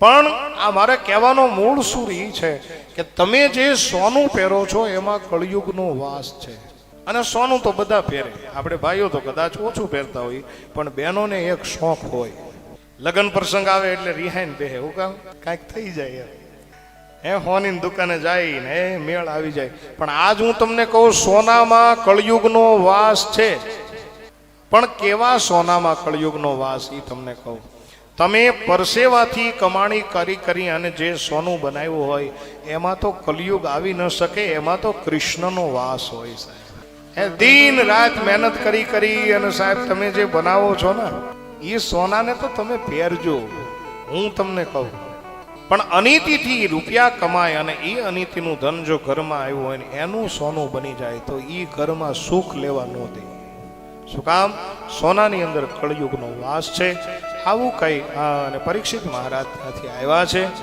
પણ આ મારે કહેવાનો મૂળ સુર એ છે કે તમે જે સોનું પહેરો છો, એમાં કળિયુગનો વાસ છે. અને સોનું તો બધા પહેરે. આપણે ભાઈઓ તો કદાચ ઓછું પહેરતા હોય, પણ બહેનોને એક શોખ હોય. લગ્ન પ્રસંગ આવે એટલે રિહાઈન પહેરે, હું કામ કાંઈક થઈ જાય એ હોની દુકાને જાય ને એ મેળ આવી જાય. પણ આજ હું તમને કહું, સોનામાં કળિયુગનો વાસ છે. પણ કેવા સોનામાં કળિયુગનો વાસ એ તમને કહું? તમે પરસેવાથી કમાણી કરી કરી અને જે સોનું બનાવ્યું હોય, એમાં તો કલયુગ આવી ન શકે, એમાં તો કૃષ્ણનો વાસ હોય સાહેબ. દિન રાત મહેનત કરી કરી અને સાહેબ તમે જે બનાવો છો ને, એ સોનાને તો તમે પહેરજો, હું તમને કહું. પણ અનીતિથી રૂપિયા કમાય અને એ અનીતિનું ધન જો ઘરમાં આવ્યું હોય ને, એનું સોનું બની જાય તો એ ઘરમાં સુખ લેવા ન દે. શું કામ? સોનાની અંદર કળયુગનો વાસ છે. આવું કઈ અને પરીક્ષિત મહારાજ ત્યાંથી આવ્યા છે.